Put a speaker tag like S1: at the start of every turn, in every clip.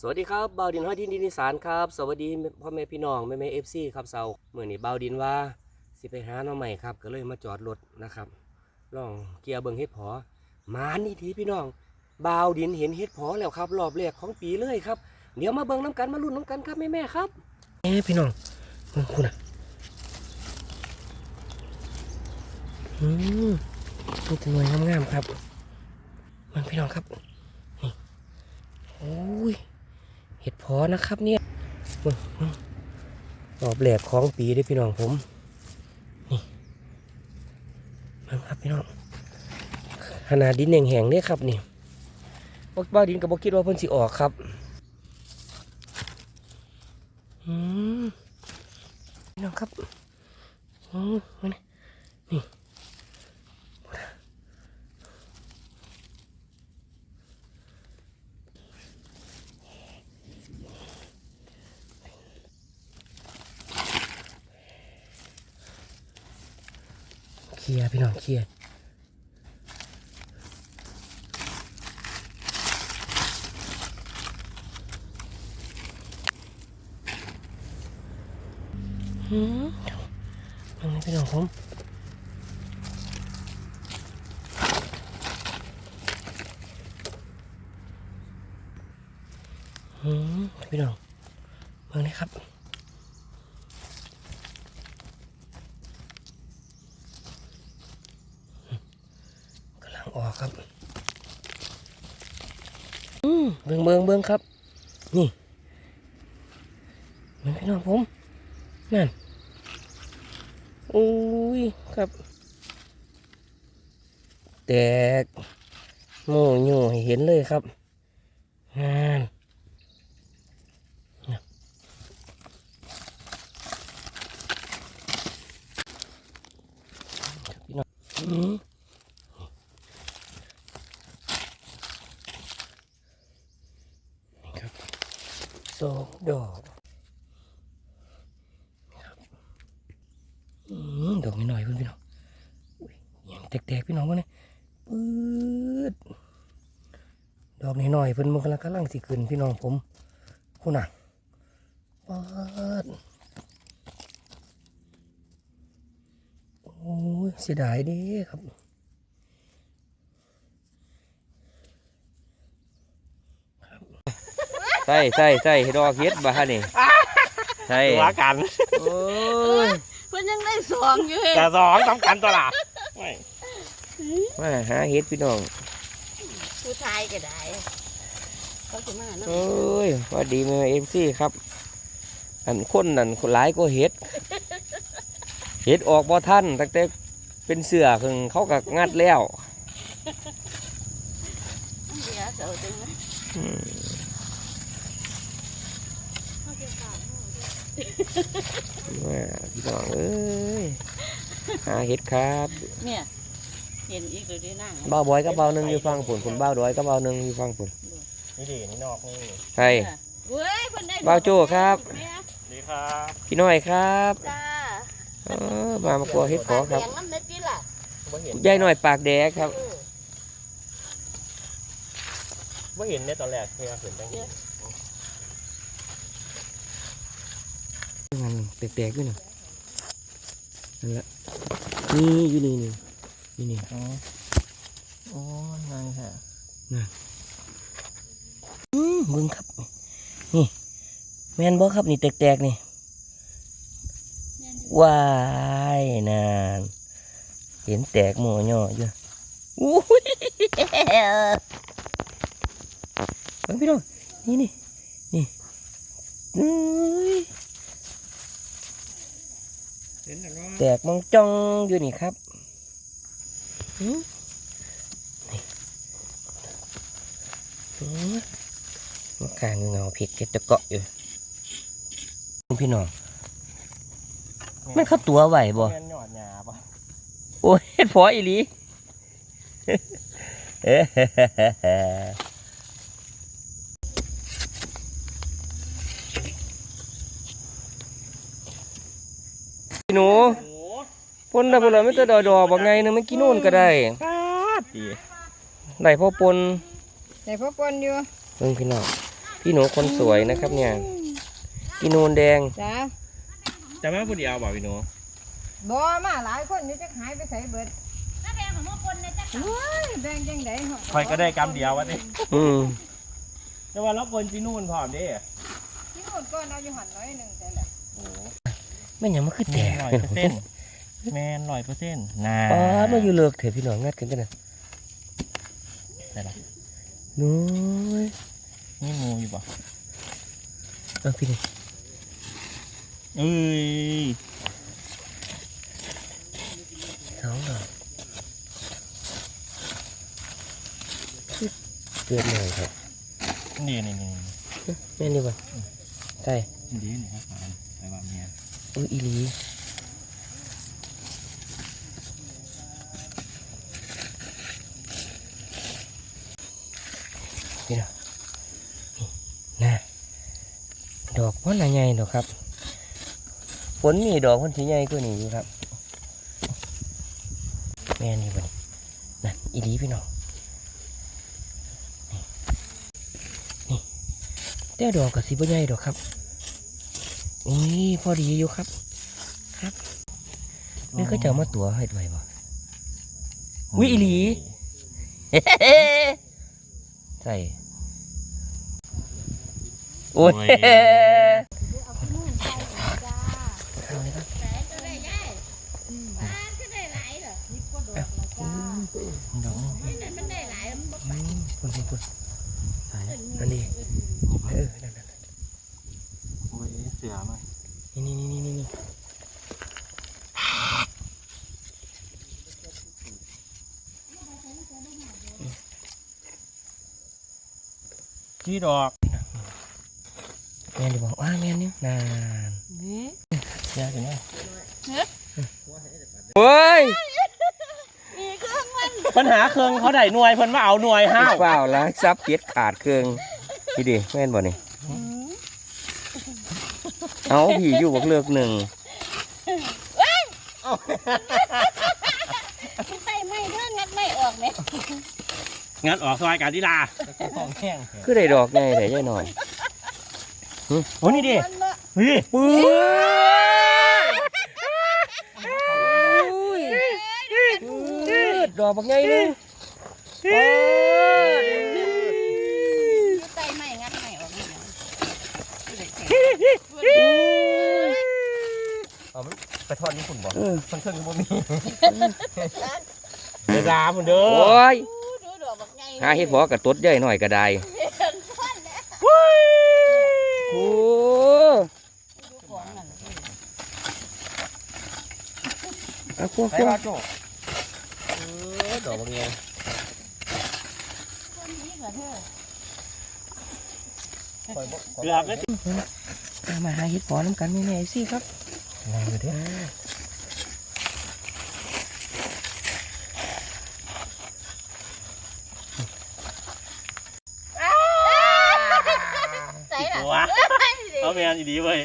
S1: สวัสดีครับบ่าวดินห้อยดินดินอีสานครับ สวัสดีพ่อแม่พี่น้องแม่แม่เอฟซีครับเสาเมื่อนี้บ่าวดินว่าสิไปหาน้องใหม่ครับ ก็เลยมาจอดรถนะครับลองเกียร์เบิงเฮ็ดพอมานี่ทีพี่น้องบ่าวดินเห็นเฮ็ดพอแล้วครับรอบแรกของปีเลยครับ เดี๋ยวมาเบิงน้ำกันมาลุ้นน้ำกันครับแม่แม่ครับเอ้พี่น้องเบิ่งคุณอะอืมนี่ตัวหน่วยงามๆครับมันพี่น้องครับนี่โอ้ย ห็ดพอนะครับเนี่ยออหือรอบแหลกของปีเด้พี่น้องผม นี่มันครับพี่น้องขนาดดินแห้งๆเนี่ยครับนี่บกบ้าดินกับบคิดว่าเพิ่นสิออกครับอืมพี่น้องครับอืมนี่นี่ เคลียร์ พี่น้องเครียดหืมตรงนี้พี่น้องผมหืมพี่น้องเบิ่งนี่ครับ กำลัง ออกครับอืมเบิ่งเบิ่งเบิ่งครับ นี่มันพี่น้องผมนั่นอุ้ยครับ แตกโม่ยู่ให้เห็นเลยครับงานน่ะครับพี่น้องอืม นี่ครับสองดอกครับอืมดอกนิดหน่อยเพื่อนพี่น้องอุ้ยยังแตกๆพี่น้องวะเนี่ย ปื๊ดดอกนิดหน่อยเพิ่นมันกำลังกำลังสิขึ้นพี่น้องผมคุณน่ะปาดโอ้ยเสียดายเดิครับใส่ใส่ใส่ดอกเฮ็ดบ้านี่ใส่
S2: ตัวกัน
S1: โอ้ย
S3: เพิ่นยังได้สองอยู่เฮ้ย
S2: แต่สองสำคัญตัวละไม่
S1: มาหาเฮ็ดพี่น้อง
S3: ผู้ชายก็ได้เขาสิมาเนาะ
S1: โอ้ยพอดีแม่เอ็มซีครับ อันคนนั่นคนหลายก็เฮ็ดเฮ็ดออกบ่ทันตั้งแต่เป็นเสือคึงเขาก็งัดแล้ว
S3: เดี๋ยวเสาจังนะ
S1: อืม
S3: เขาจะฝาก
S1: มาพี่น้องเอ้ยหาเฮ็ดครับ
S3: เนี่ย เห็นอีกเลยด้วยนั่ง
S1: เบ้าบอยกับเบ้าหนึงอยู่ฟังผลผมเบ้าดอยกับเบ้าหนึงอยู่ฟังผล
S2: นี่ดีนี่นอกนี่
S1: ใช่
S3: เว้ยเพิ่นได้
S1: บ่าวโจ้ครับ
S3: แม่
S2: ดีครับ
S1: พี่น้อยครับ
S3: จ้า
S1: เออมามากลัวเฮ็ดขอครับ
S3: แดงน้ำเด็ดจีล่ะ
S2: ว่าเห็น
S1: ยายหน่อยปากแดกครับ
S3: เออ
S2: ว่าเห็นในตอนแรกเพื่อเห็นได้ไง
S1: มันแตกๆด้วยนะนั่นแหละนี่อยู่นี่นี่ นี่นี่
S2: อ๋อโอ้นายค่ะ
S1: อืมมึงครับ นี่ แม่นบ่ครับนี่แตกๆนี่ว้ายนานเห็นแตกหมอย่ออยู่อุ้ยเบิ่งพี่น้องนี่นี่นี่อุ้ย
S2: เห็นแต่ว่า
S1: แตกมองจ้องอยู่นี่ครับหื มนี่หืมมันกลางเงาพริกเก็ดจะเกาะอยู่พี่น้องมันเข้าตัวไหวบ่
S2: แม่นหยอดหยาปะ
S1: โอ้ยเฮ็ดพออีหลีเอ้พี่หนู
S2: โอ้
S1: พ่นได้บ่ล่ะไม่ตัวดอกดอกบ่ไงนึงมันกินโน่นก็ได้
S2: ฟาดดี
S1: ได้พ่อปน
S3: ได้พ่อปนอยู่
S1: เบิ่งพี่น้องพี่หนูคนสวยนะครับเนี่ยกินูนแดง
S3: จ้า
S2: แต่แม่ผู้เดียวบอกพี่หนู
S3: บ่มาหลายคนนี่จะหายไปใส่เบิดแดงของมคนนะจ๊ะเฮ้ยแดงจังได๋
S2: คอยก็ได้กำเดียววะนี่
S1: อืม
S2: แต่ว่าเราคนจีนู่นพร้อมเด้
S3: ที่นู่นก็เอาอยู่หันน้อยหนึงแต่ละ
S2: โอ้
S1: แม่นหยังมาขึ้น
S2: แม
S1: แต
S2: น
S1: ก
S2: ร้อยเปอร์เซ็นต์ แมนร้อยเปอร์เซ็นต์น่า
S1: อ๋อมาอยู่เลิกเถอะพี่น้องงัดกันกันนะ
S2: ได้ละ
S1: นู้ย
S2: นี่งูอยู่ป่ะ
S1: เออพี่นี่
S2: เอ้ย
S1: สองดอกเกิดหน่อยครับ
S2: นี่นี่นี่
S1: แม่นดีกว่าใช่
S2: ดีนี่ครับไปบ้านเมีย
S1: อุ้ยอีหลีนี่นะนี่นะ ดอกพ่นอะไรใหญ่ดอกครับฝนนี่ดอกพ่นสีใหญ่กว่านี้อยู่ครับ แม่นี่บ่นี่นั่นอีหลีพี่น้องนี่นี่แต่ดอกกับสีบ่ใหญ่ดอกครับอุ้ยพอดีอยู่ครับ ครับนี่ก็จะเอามาตัวให้ไว้บ่อุ๊ยอีหลีใส่โอ้ยเอาเลยครับ
S2: ดอก
S1: อืม คนคนคนใส่นั่นดีเออนั่นนั่น
S2: โอ้ยเสือมา
S1: นี่นี่นี่นี่นี่
S2: ที่ดอก
S1: แม่นดีบอกว่าแม่นนี่นาน
S2: เสือกันเนี่ย
S1: โอ้ย
S2: ปัญหาเครื่องเขาได้หน่วยเพิ่นมาเอาหน่วยห้าว
S1: เปล่าละซับเปียดขาดเครื่องพี่ดิแม่นบ่นี่เอาผีอยู่บักเลือกหนึ่ง
S3: ใส่ไม่เด้องัดไม่ออกเนี่ย
S2: งั้นออกซอยการที่ลาของแห้ง
S1: คือได้ดอกไงแต่ย่ายหน่อย
S2: โอ้นี่ดิเฮ้ย
S1: ปื้ ดดอกบักไงนึง
S3: ใส่ไม่งัดไม่ออกนี่
S2: เอามันไปทอดญี่ปุ่นบ่
S1: เออ
S2: คนเครื่องบ่มีเดี๋ยวดาพุ่นเด้อ
S1: โอ้ย
S3: ดูดอกบักไง
S1: หาเฮ็ดพอกับตดย่อยหน่อยก็ได้โอ้
S3: ดูของนั่น
S1: เอาพวก
S2: ไป
S1: พวก
S2: ว่าโจ้เออ ดอกบางไง
S3: คนนี้เหรอเธอ
S2: เกือบแล้ว
S1: เอามาหาเฮ็ดพอน้ำกันแน่ๆสิครับ
S2: อะไรอยู่เด้อ
S3: ใส่ละ
S2: ตัวเอาแมนอีดีเว้ย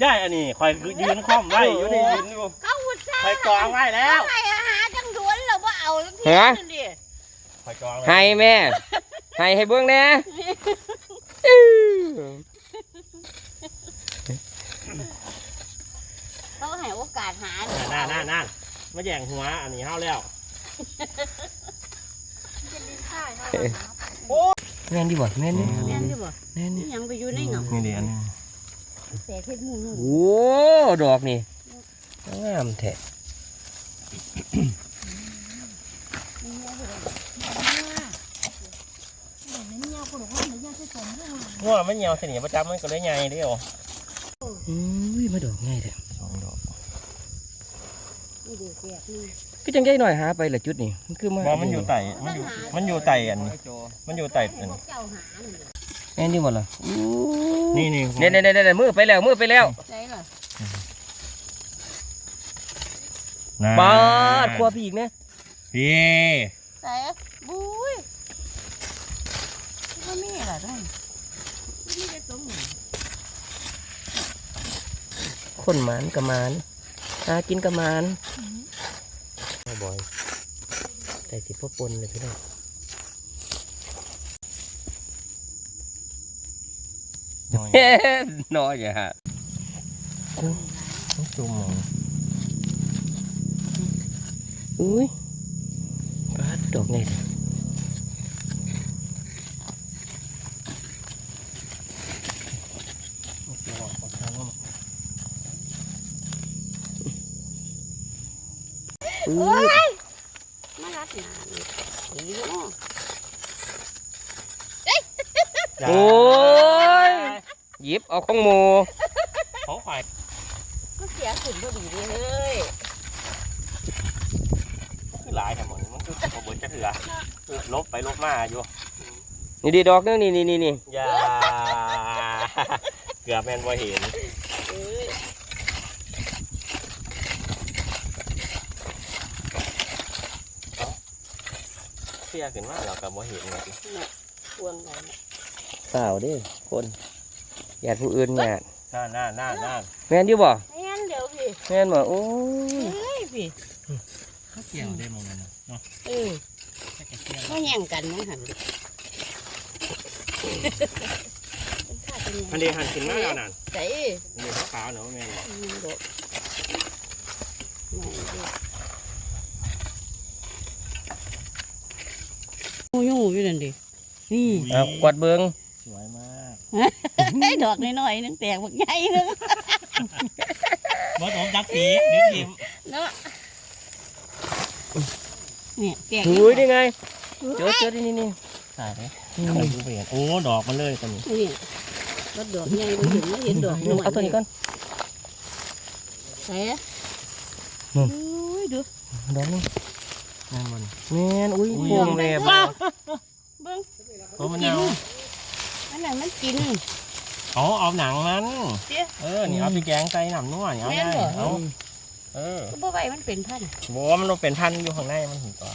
S2: ได้อันนี้คอยยืนคว่ำไว้อยู่ในยืนอยู่
S3: เขาอุตส่า
S2: คอย
S3: ห์
S2: กองไว้แล้ว
S3: เราบ่เอาแล้วที่นั่นดิ
S2: คอยกองไว้
S1: ให้แม่ ให้ให้เบิ่งแหน่
S3: เขาให้โอกาสหา
S2: นั่นนั่นนั่นมาแย่งหัวอันนี้เฮาแล้ว
S1: แม่นดีบ่แม่นนี่
S3: แม่นดิบ่
S1: แม่นนี่
S3: ยังไปอยู่ในเงา
S2: นี่เดีอันนึง
S3: เสียเพชรมูนู่น
S1: โอ้ดอกนี่งามแท้
S2: งัวมันเหี่ยวเสนีประจำมันก็เลยใหญ่เดียว
S1: อุ้ยมาดอกง่ายแท้
S2: สองดอก
S3: นี่ดูเสียนี่
S1: คือจังไดหน่อยหาไปละจุดนี่มันคือมา
S2: บ่มันอยู่ไต่มันอยู่มันอยู่ไต่อันนี้มันอยู่ไต่อัน
S3: พว
S2: นี้
S3: กเจ้าหานี่
S1: แม่นดีบ่ล่ะ
S2: นี่นี่
S1: เน่เน่ๆๆๆมือไปแล้วมือไปแล้ว
S3: ใช่เหรอ
S2: น่า
S1: ปาดครัวพี่อีกเนี่ย
S2: พี่
S3: ใส่บุ้ยก็ มีเหรอท่านนี่จะตรงไหน
S1: คนหมานกับหมานหากินกับหมานมาบ่อยใส่สิพ่อปนเลยพี่น้อง
S2: น้อย
S1: เฮ้น้อยอย่าฮะ
S2: จุ่ม
S1: อุ้ยปลาดอกไง เด้ออุ้ย
S3: มารัดหนานี่อีโน่
S1: โอ้ยหยิบเอาของโม
S2: ของข่อย
S3: ก็เสียขึ้นพอดีเลย
S2: คือหลายแต่หมดมันคือขบวนจะเถื่อลบไปลบมาอยู่
S1: นี่ดีดอกนึงนี่นี่นี่นี่
S2: อย่าเกือบแมนบ่เห็น
S3: เอ้ย
S2: เสี ยขึ้นมาเรากับบ่เห็นเลย
S3: ควงไป
S1: เปล่าเด้คนญาติผู้อื่นญาติ
S2: น่าน่าน่าน่า
S1: แม่นอยู่บ่
S3: ไม่งั้นเดี๋ยวพี่
S1: แม่นบ่โอ้ย
S3: เฮ้ยพี่
S2: เขาเกี่ยวได้มองนั้นเนาะ
S3: เออมาแย่งกันมั้งหันดิเป็นข้าเป็นยัง
S2: อันเดียวหันขึ้นมาแล้วนั่น
S3: ใจ
S2: อันเดียวขาวๆเนาะแม่นบ่
S3: มันโดดไม่ดูยู่อยู่นั่นดินี่
S1: เอากวาดเบิ่ง
S2: สวยมาก
S3: ไอ้ดอกน้อยๆนึงแตกบักใหญ่นึง
S2: บ่สมจักสีนึกยิ้ม
S3: เนาะเนี่ยแตก
S1: อุ้ยนี่ไงเจอเจอนี่นี่นี่
S2: ถ่ายไหมใครดูไปเห็นโอ้ดอกมันเลยตัวนี้
S3: นี่รถดอกใหญ่บ่เห็นบ่เห็นดอกน้อย
S1: เอาตัวนี้ก่อน
S3: ใส่
S1: นู่น
S3: โอ้ยดู
S1: ดอกนึ ง
S2: นั่นมัน
S1: แม่นอุ้ย
S2: อุ้ย
S1: พวงแลบ
S3: เบิ่ง
S2: โอ้มันเอา
S3: อันนั้นมันกิน
S2: อ๋อเอาหนังมัน
S3: เตี้ย
S2: เออ นี่เอาไปแกงใส่น้ำนัวนี่เอา
S3: แม่น
S2: ได้
S3: บ่
S2: เอาเออ
S3: ก็บ่ไหวมันเป็นพันธุ์
S2: บอกว่ามันต้องเป็นพันธุ์อยู่ข้างในมันถึงตัว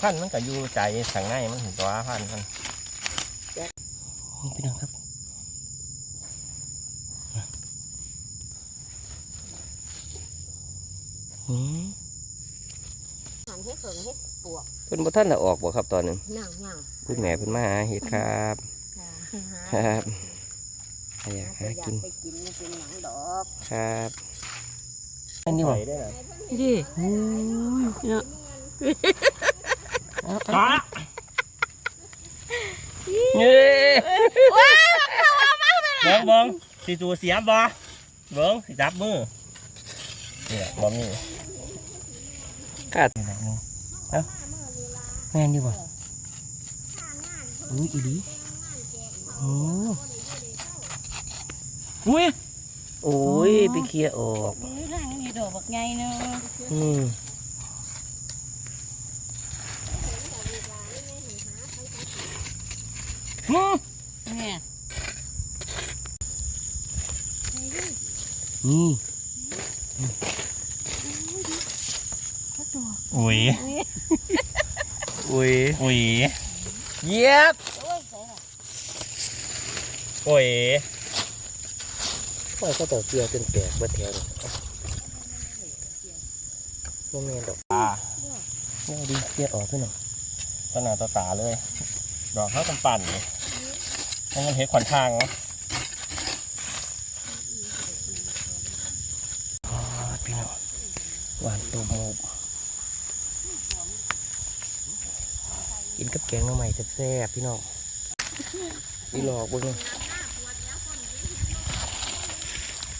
S2: พันธุ์มันก็อยู่ใจข้างในมันถึงตัวพันธุ์มัน
S1: พี่น้องครับอืม
S3: หันให้เผิงให้ปวก
S1: เพิ่นบ่ทันได้ออกบ่ครับตอนนึง
S3: นั่งนั่ง
S1: คุณแม่เพิ่นมาหาเห็ดครับครับใครอยากหากิน
S3: ไปกินมันเป็นหนังดอก
S1: ครับอันนี้บ่
S2: ใส่ได้เหรอ
S3: ดิเนาะ
S2: จ้า
S1: เย้
S2: เบิ้งเบิ้งสีตัวเสียบ่เบิ้งสิจับมือ เนี่ยบ่มี
S1: กัด
S2: นี่แหละนึง
S1: แม่นอยู่บ่อุ้ยอีหลีโอ้
S2: อุ้ย
S1: โอ้ยไปเคลียร์ออก
S3: นี่ร่างนี่ดอกบักใหญ่เนาะ
S1: อืม
S3: เนี่ย
S1: นี่
S2: อุ้ย
S1: อุ้ย
S2: อุ้ย
S1: เยียบ
S3: โอ้ยใส่ละ
S2: อุ้ย
S1: ว่าก็ต่อเกลือจนแตกบ่แถวนี่บ่แม่นดอก
S2: ตา
S1: เอาดีเคลียร์ออกพี่น้อง
S2: ต้นหน้าต่อตาเลย ดอกเขากำปั่นเลยมันมันเห็ดขวัญทางเนาะ
S1: อ๋อพี่น้องหวานตัวหมู กินกับแกงหน่อไม้แซ่บๆพี่น้องอีหลอกเบิ่ง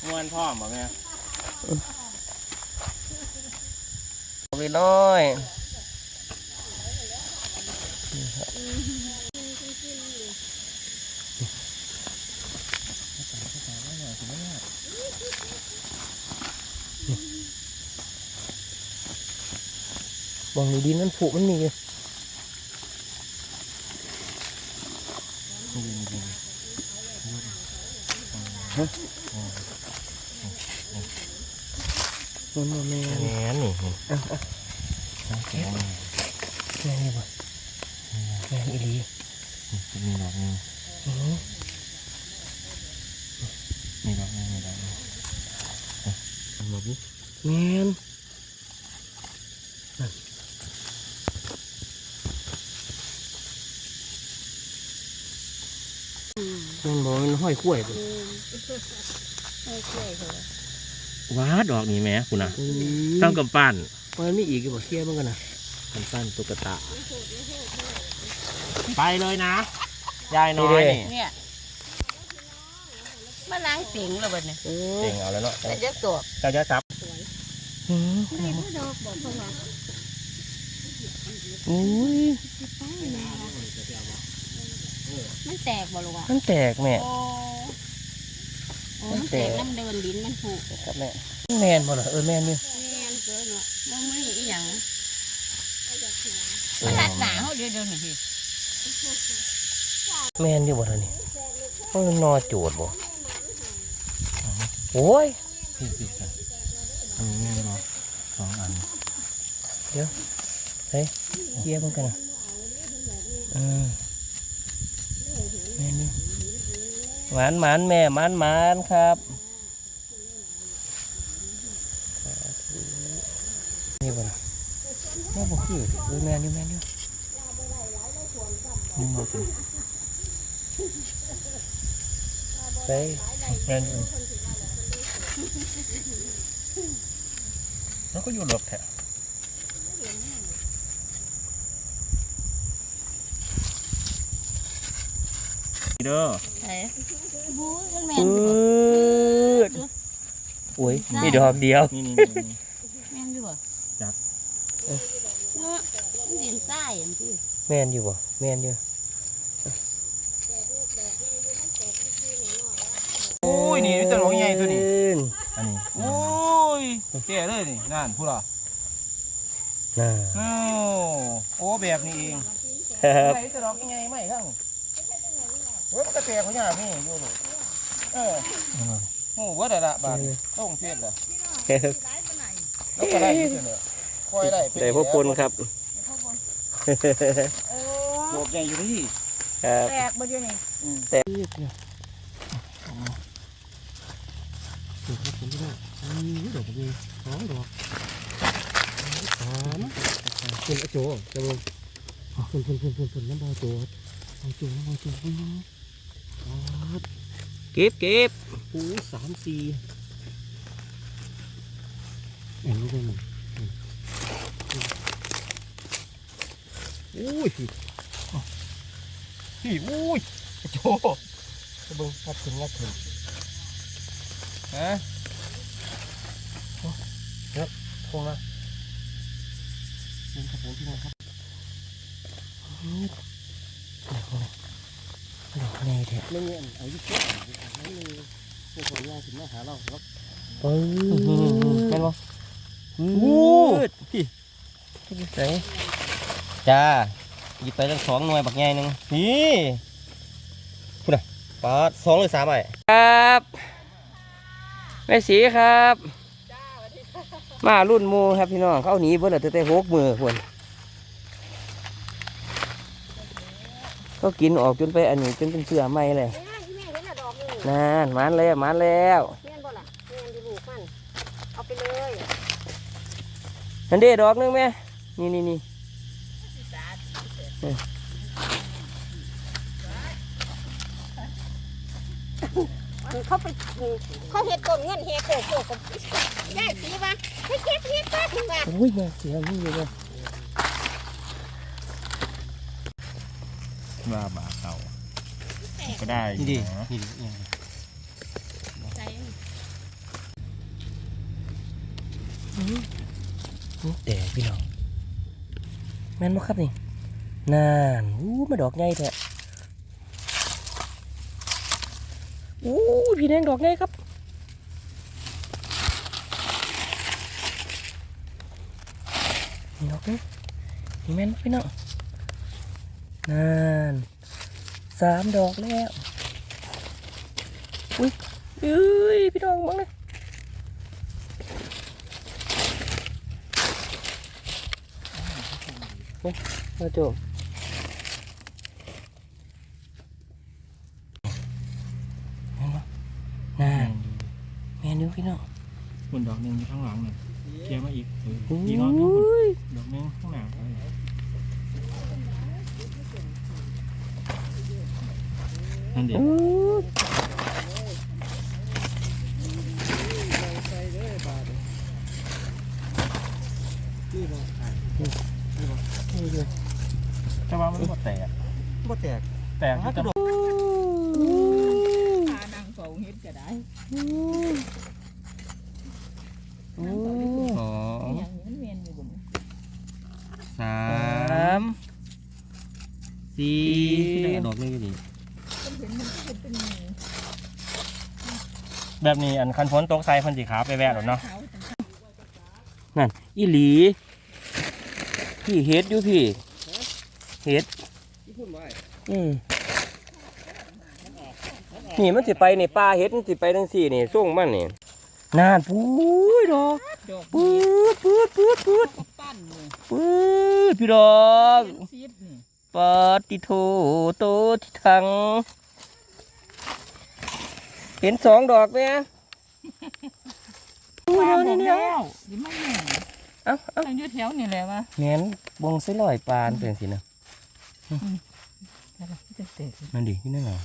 S2: ม้วนพ่อมบ่แม่
S1: เอาไปน้อยบองนี่ดินมันผุมันมีอยู่ มันมาแม่
S2: แม่นี่
S1: เอาเอา
S2: แง่
S1: แม่นี่บ่แม่อีหลี
S2: มีดอกนึง
S1: อื้อหือ
S2: มีดอกนึงมีดอกนึง
S1: มาบุแม่นนั่น มันบอ กมันห้อยขั้วไป
S3: ไม่ช่วยเถอะ
S2: ว้าดอกนี่แหม่คุณนะ
S1: อื
S2: ตั้งกำปั้น
S1: มันมีอีกอยู่บ่เคลียร์มันกันนะ
S2: กำปั้นตุ๊กตา ไปเลยนะ ยายน้อยนี่
S3: เนี่ยมาล้างเสียงแล้วบัดเนี่ย
S1: โอ้
S2: เก่งเอาแล้วเนาะ
S3: แต่จะตัว
S2: เจ้าจะซับ
S1: อืม
S3: นี่ผู้ดอกบอกเขาว่า
S1: อุ้ย
S3: มันแตกบ่ลูกอะ
S1: มันแตกแม่
S3: โอ้โอ้มันแตกน้ำเดินดินมันผูก
S1: ครับแม่แมนบ่ล่ะเออแมนนี่
S3: แม่นเกินเนาะมันไม่อีหยังมันรัดหนาเขาเดี๋ยวเดี๋ยวนี่พี่
S1: แมนอยู่บ่ล่ะนี่มันนอโจดบ่โอ้ย
S2: พี่สิจ้ะอันนี้เนาะสองอัน
S1: เฮ้ยเคลียร์มันกันนะอืมแมนนี่ หมานหมานแม่หมานหมานครับนี่บ่ล่ะแม่บ่คือเออแมนอยู่แมนอยู่
S2: นี่มาสิ
S1: ไป
S2: แม่นอยู่แล้วก็อยู่หลบแถ เด้อ
S3: เอ้บู๊มันแม่
S1: ปื
S3: นอยู่บ่
S1: ดโอ้ยมีดอกเดียว
S2: นี่นี่นี่นี่
S3: แม่นอยู่บ่
S2: จัก
S3: เนาะมันดินใต้อันที่
S1: แมนอยู่บ่แมนอยู่
S4: โอ้ยนี่มีแต่หลงใหญ่ตัวนี้
S2: อันนี้
S4: โอ้ยเจ๊เลยนี่นั่นพูดล่ะ
S1: น่า
S4: โอ้โอ้แบบนี้เอง
S1: ครับ
S4: ไหนแต่ดอกใหญ่ไหมทั้ง เว้ยมันกระแตกเขาอย่างนี้อยู่ลูกเออโอ้ว่าได้ละบาทต้องเทศละแล้วก็ได้ที่เสนอคอยได้เป็น
S1: ได้พวกคนครับ
S3: โอ้
S4: ดอกใหญ่อยู่ที่
S1: ครับ
S3: แตกบ่เดี๋ยวนี้
S1: แต่นี่ครับผมที่ว่านี่ดอกนี้สองดอกสามคุณอโจจะลงคุณคุณคุณคุณคุณน้ำบอโจบอโจน้ำบอโจ เก็บเก็บโอ้สามสี่เอ็นรู้ได้มั้งโอ้ย
S4: พี่อุ้ยโจ
S1: กระเบื้องงัดขึ้นงัดขึ้น
S4: ฮะ
S1: คงละนี่ครับผมพี่น้องครับนี่ ดอกนี่เด็ดไม่เงี้ยเอายุบเยอะนี่พวกคนยาถึงมาหาเราครับเออแม่นบ่โอ้พี่พี่ใส่จ้าหยิบไปตั้งสองหน่วยบักใหญ่หนึ่งนี่พูดนะปาดสองหรือสามใบครับแม่สีครับ มารุ่นหมูครับพี่น้องเขาหนีเบิ่นแต่แต่หกมือคน เขากินออกจนไปอันนี้จนเป็นเสือไหมเลย
S3: แม่ที่แม่เห็นน่ะดอกหนึง
S1: นานมันแล้วมันแล้ว
S3: แม่นบ่ล่ะแม่นอยู่ลูกมันเอาไปเลย
S1: นั่นเด้ดอกหนึงแม่นี่นี่นี่
S3: เขาไปเขาเฮ็ดต้นเงินเฮ็ดโคกโคกกับแม่สีว่าให้เก็บเฮ็ดมาถึงว่า
S1: โอ้ยแม่เสียนี่เลย
S2: ว่าบาเก่าก็ได้
S1: นี่ดิ
S2: เนาะ
S1: นี่ดิ
S3: ใส่
S1: แต่พี่น้องแม่นบ่ครับนี่นานอู้มาดอกใหญ่แท้อู้พี่แดงดอกใหญ่ครับนี่ดอกนี้นี่แม่นบ่พี่น้อง นานสามดอกแล้ว อุ้ยเอ้ยพี่น้องมองเลยมาโจมเห็นปะน่าแม่นิ้วพี่น้อง
S2: คุณดอกหนึ่งอยู่ข้างหลังเนี่ยเคลียร์มาอีกเออ
S1: โอ้
S2: อีกรอบหนึงคุณ
S1: ย
S2: ดอกหนึงข้างหน้าเออ
S4: นั่นดิแต่ว่ามันบ่แตก
S2: บ่แตก
S4: แตกที่จะ
S5: พานางเฝ้าเฮ็ดก็ได้
S1: โอ้
S4: สอง
S5: อย่างนี้มันเวียนอยู่บ่
S4: สามสี่ที่ได้ดอกนี่อยู่นี่ แบบนี้อันคันฝนตกใส่เพันสีขาวไปแวะหรอเนาะนั่นอีหลี พี่เฮ็ดอยู่พี่เฮ็ด
S2: ที่พูดไว้
S1: อืมนี่มันสิไปนี่ปลาเฮ็ดมันสิไปทั้งสี่นี่ส่งมันนี่นานปุ้ยดอก
S5: ดอก
S1: ปื๊ดปื๊ดปื๊ดปื๊ด
S5: ปั้นนี่
S1: ปื๊ดพี่ดอก
S5: ซีดนี่
S1: ปาติโทโตทิทัง เห็นสองดอกไหม
S5: ปลาบ่แล้วสิมาแม่ง
S1: เอ้าเอ้า
S5: ทางอยู่แถวนี่แหละว่า
S1: แม่นบงใส่ลอยปลานเป็นสินะ
S5: จะเตะ
S1: นั่นดิที่นั่นเหรอ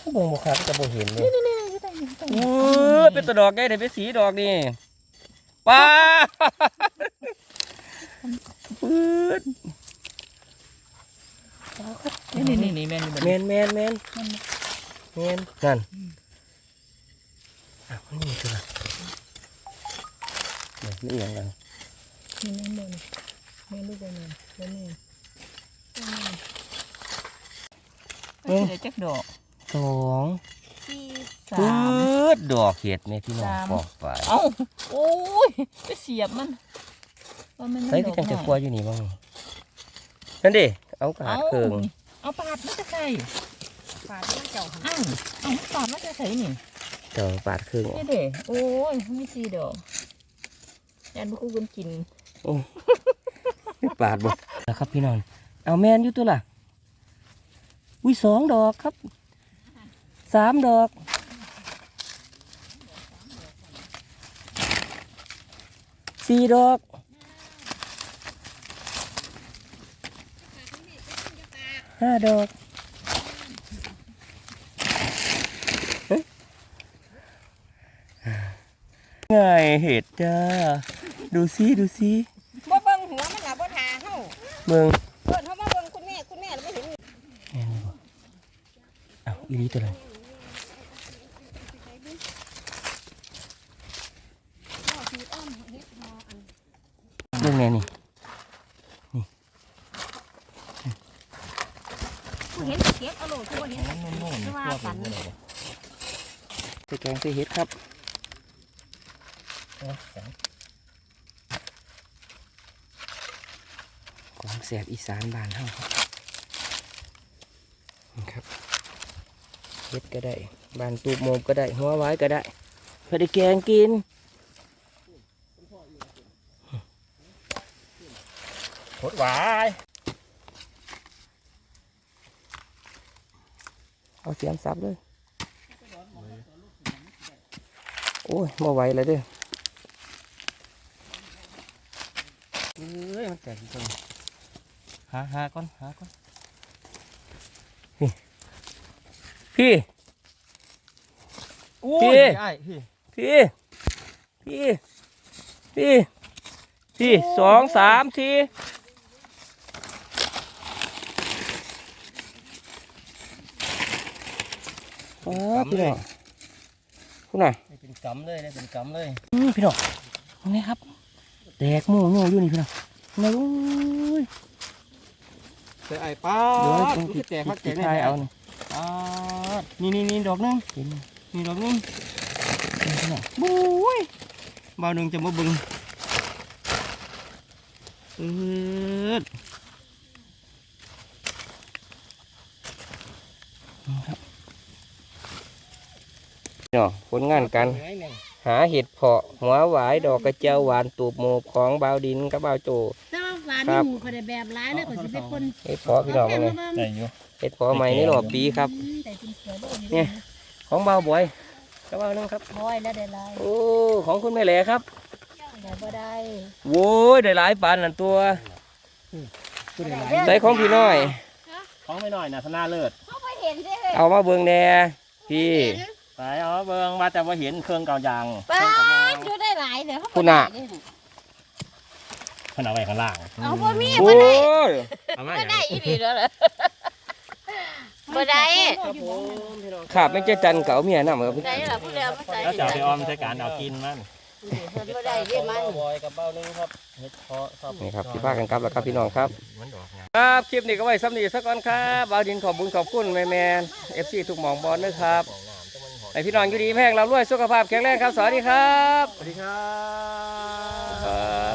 S1: ผู้บงบกครับจะบงเห็นเลย
S5: นี่ๆอยู่ใต้นี่ใต้
S1: เอ
S5: นี่
S1: อเป็นตัวดอกไงเดี๋ยวเป็นสีดอกนี่ปลาปื๊ด
S5: นี่นี่นี่แม่นอยู่บ่
S1: แมนแมนแมนแมนนั่นอะมันนี่คืออะไรเดี๋ยวนี่อย่างไร
S5: นี่แม่นบ่นี่แม่นดูบ่นี่บ่นี่เอ้ยจักดอก
S1: สอง
S5: สี่
S1: ปื
S5: สาม๊
S1: ดดอกเห็ดแม่พี่น้อง
S5: สาม
S1: บอกไป
S5: เอ้าโอ้ยไปเสียบมันว่ามัน
S1: ใส่ที่จังจะกลัวอยู่นี่บ้างนั่นดิ เอากระดาษเคือง
S5: เอาปาดมันจะใส่ปาดมันเจ้าอ้าวเอาปาดมันจะใส่นี่
S1: เดี๋ยวปาดเคืองออก
S5: นี่เด้โอ้ยมีสีดอกยันบุคุกันกิน
S1: ปาดบ่นะครับพี่น้องเอาแมนอยู่ตัวล่ะอุ้ยสองดอกครับสามดอกสี่ดอก ห้าดอกเฮ้ยไงเห็ดจ้า ดูซิดูซิ
S5: บ่เบิ่งหัวมันล่ะบ่ทาเฮา
S1: เมือง
S5: เพิ่นเฮามาเบิ่งคุณแม่คุณแม่แล้วไม่เห็น
S1: แม่นี่บ่เอาอีนี้ตัวไหนเรื่องไงนี่
S5: ผู้เห็นเก็บเอาโลดผู้บ่เห็น
S4: นุ่นๆ
S5: ว่า
S4: ตัว
S5: กั
S4: เป็น
S5: น
S4: ยังไง
S1: ไปแก งไปเฮ็ดครับของแสบอีสานบ้านเฮาครับนี่ครับเฮ็ดก็ได้บ้านตูบโมมก็ได้ หัวไว้ก็ได้เพื่อได้แกงกิน
S4: หดหวาย
S1: เอาเสียมซับเลย โอ้ยมาไหวแล้วเด้อเอ้ยมันแตกอีกคนหาหาก่อนหาก่อนพี่พี่
S2: โอ้
S1: พี่
S2: ยไอ้พี่
S1: พี่พี่พี่พี่สองสามสี่อ๋อพี่น้อง คุณน่ะ
S4: ได้เป็นกำเลยได้เป็นกำเลย
S1: อืมพี่น้องนี่ครับ แตกหมูโง่อยู่นี่พี่น้องนี่โอ้ย
S2: แต่ไอ้ป้า
S1: เดี๋ยว
S2: ด
S1: ต้อง
S2: มัน
S1: ติ
S2: สิ
S1: ด
S2: แตก
S1: ติ
S2: มา
S1: ด
S2: แต
S1: ติด
S2: ก
S1: ท้ายเอานี่
S4: อ่านี่นี่นี่ดอกหนึง
S1: เห็นไหม
S4: นี่ดอกหนึง
S1: เห็นพี่น้อง
S4: บุ้ยบ่าวหนึ่งจะมาเบึงเออ
S1: น้องผลงานกัน หาเห็ดเพาะหัวหวายดอกกระเจียวหวานตูบโมบของบาวดินกับบ่าวโจ
S5: แต่ว่าหวาน
S1: ครั
S5: นี่
S1: บ
S5: หมูเขาได้แบบร้ายเลยก็สิเป็นคน
S1: เห็ดเพาะพี่น้องเลย
S4: ได้อยู่
S1: เห็ดเพาะใหม่ในรอบปีครับ
S5: แต่กินเสือโดน
S1: เนี่ยของบ่าวบอยกับบ่าวนึงครับ
S5: ร้อยแล้วได้ลาย
S1: โอ้ของคุณแม่แหล่ครับ
S5: ได้บ่ได้
S1: โว้ยได้หลายปานนั่นตัวใส่ของพี่น้อย
S2: ของไม่น้อยนะธนาเลิศ
S3: เขาไปเห็นได้เลย
S1: เอามาเบิ่งแหน่พี่
S2: ไปเอาเบิ่งว่าแต่ว่าเห็นเครื่องเก่ายาง
S3: ป้าช่วยได้หลายเดี๋ยวเขา
S1: คุณน่ะ
S2: เพิ่นเอาไว้ข้างล่าง
S3: เอาบ่มี
S1: โอ้
S3: บ่ได้
S1: ย
S2: เอามา
S3: บ่
S2: อย่าง
S3: ได้อีหลีแล้วเหรอบ่ได้
S1: ขาบไม่เจจันเก่าเมียนำครับ
S3: ได้ล่ะผู้เดียวมาใส่
S2: แล้วจะเอาไปออมใช้การเอากินมัน
S3: เพิ่นบ่ได้เด้มัน
S2: บอยกับเบ้านึงครับเฮ็ดเพาะครับ
S1: นี่ครับที่พากันครับแล้วครับพี่น้องครับ
S2: มันดอกงาม
S1: ครับคลิปนี้ก็ไว้ซ้ำนี้สักก่อนครับบาวดินขอบบุญขอบคุณแม่แมนเอฟซีทุกหมองบอลด้วยครับ
S2: ของงามแต่มันหอม
S1: ให้พี่น้องอยู่ดีแพงเรารวยสุขภาพแข็งแรงครับ สวัสดีครับ
S2: สวัสดีครั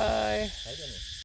S2: บ